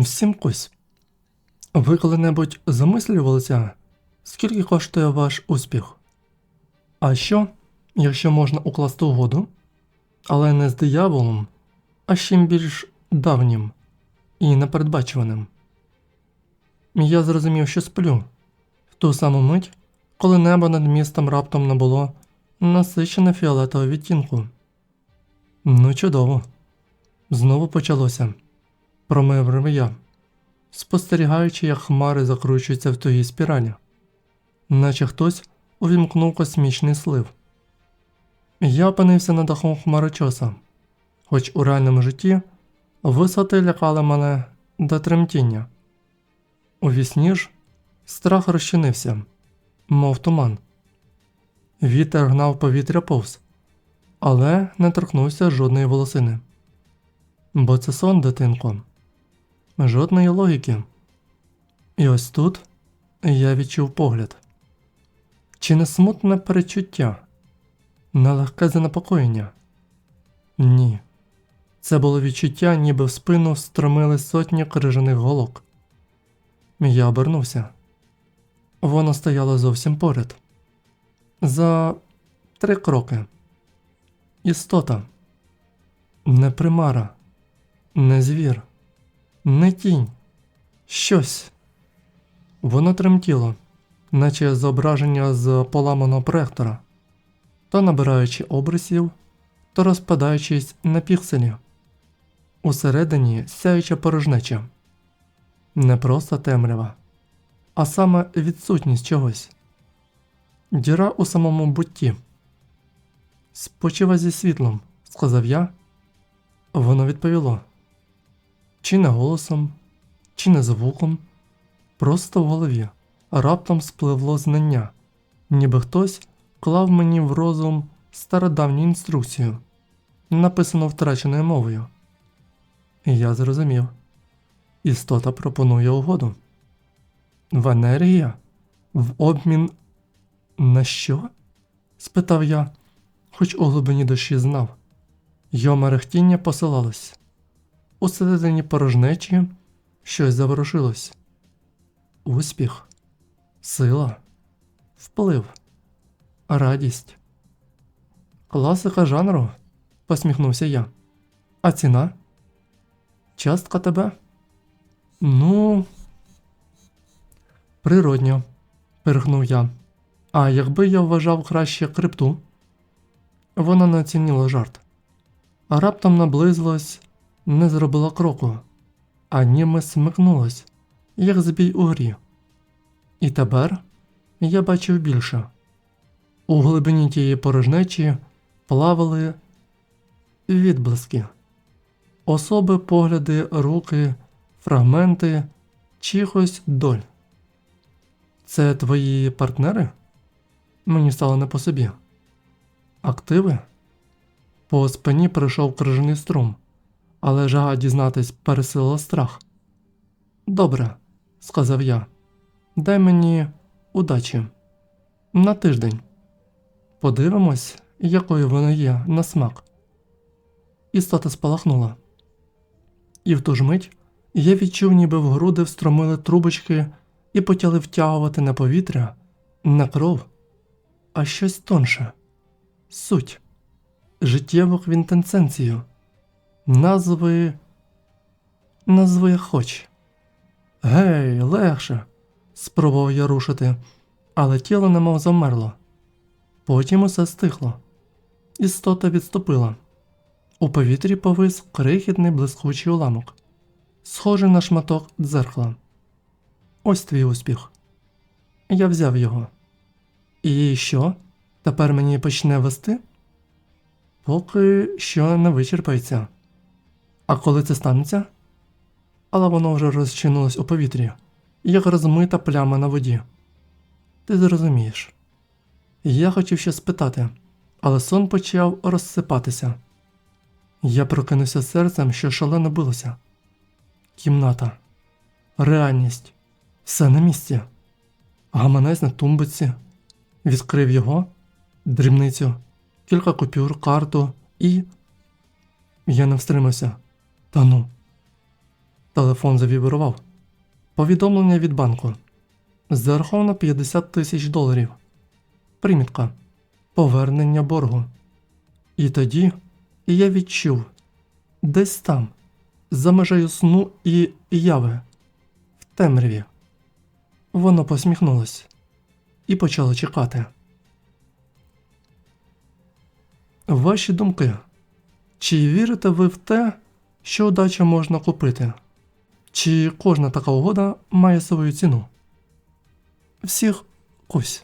Всім кось. Ви коли-небудь замислювалися, скільки коштує ваш успіх? А що, якщо можна укласти угоду, але не з дияволом, а з чим більш давнім і непередбачуваним? Я зрозумів, що сплю в ту саму мить, коли небо над містом раптом набуло насичене фіолетове відтінку. Ну, чудово. Знову почалося. Промовив я, спостерігаючи, як хмари закручуються в тугій спіралі, наче хтось увімкнув космічний слив. Я опинився на даху хмарочоса, хоч у реальному житті висоти лякали мене до тремтіння. У вісні ж страх розчинився, мов туман. Вітер гнав повітря повз, але не торкнувся жодної волосини. Бо це сон, дитинко. Жодної логіки. І ось тут я відчув погляд. Чи не смутне перечуття? Нелегке занепокоєння? Ні. Це було відчуття, ніби в спину стромили сотні крижаних голок. Я обернувся. Воно стояло зовсім поряд. За три кроки. Істота. Не примара, не звір, не тінь. Щось. Воно тремтіло, наче зображення з поламаного проектора, то набираючи обрисів, то розпадаючись на пікселі. Усередині сяюча порожнеча. Не просто темрява, а саме відсутність чогось. Діра у самому бутті. Спочива зі світлом, сказав я. Воно відповіло чи не голосом, чи не звуком, просто в голові раптом спливло знання, ніби хтось клав мені в розум стародавню інструкцію, написану втраченою мовою. Я зрозумів. Істота пропонує угоду. В енергія? В обмін на що? спитав я, хоч у глибині душі знав. Його мерехтіння посилалось. Усередині порожнечі щось заворушилось. Успіх, сила, вплив, радість. Класика жанру, посміхнувся я. А ціна? Частка тебе? Ну. Природньо, перхнув я. А якби я вважав краще крипту? Вона не оцінила жарт, а раптом наблизилась, не зробила кроку, а німе смикнулась, як збій у грі. І тепер я бачив більше. У глибині тієї порожнечі плавали відблиски, особи, погляди, руки, фрагменти чихось доль. Це твої партнери? Мені стало не по собі. Активи? По спині прийшов крижаний струм, але жага дізнатись пересилила страх. Добре, сказав я. Дай мені удачі. На тиждень. Подивимось, якою вона є на смак. Істота спалахнула. І в ту ж мить я відчув, ніби в груди встромили трубочки і почали втягувати не повітря, не кров, а щось тонше, суть, життєву квінтенценцію, назви, назви хоч. Гей, легше, спробував я рушити, але тіло немов замерло. Потім усе стихло. Істота відступила. У повітрі повис крихітний блискучий уламок, схожий на шматок дзеркала. Ось твій успіх. Я взяв його. І що? Тепер мені почне вести? Поки що не вичерпається. А коли це станеться? Але воно вже розчинилось у повітрі, як розмита пляма на воді. Ти зрозумієш. Я хотів ще спитати, але сон почав розсипатися. Я прокинувся серцем, що шалено билося. Кімната, реальність, все на місці. Гаманець на тумбиці, відкрив його, дрібницю, кілька купюр, карту і. Я не встримався. Та ну. Телефон завібрував. Повідомлення від банку. Зараховано 50 тисяч доларів. Примітка. Повернення боргу. І тоді я відчув десь там, за межею сну і яви, в темряві. Воно посміхнулось і почало чекати. Ваші думки. Чи вірите ви в те, що удачу можна купити? Чи кожна така угода має свою ціну? Всіх кусь.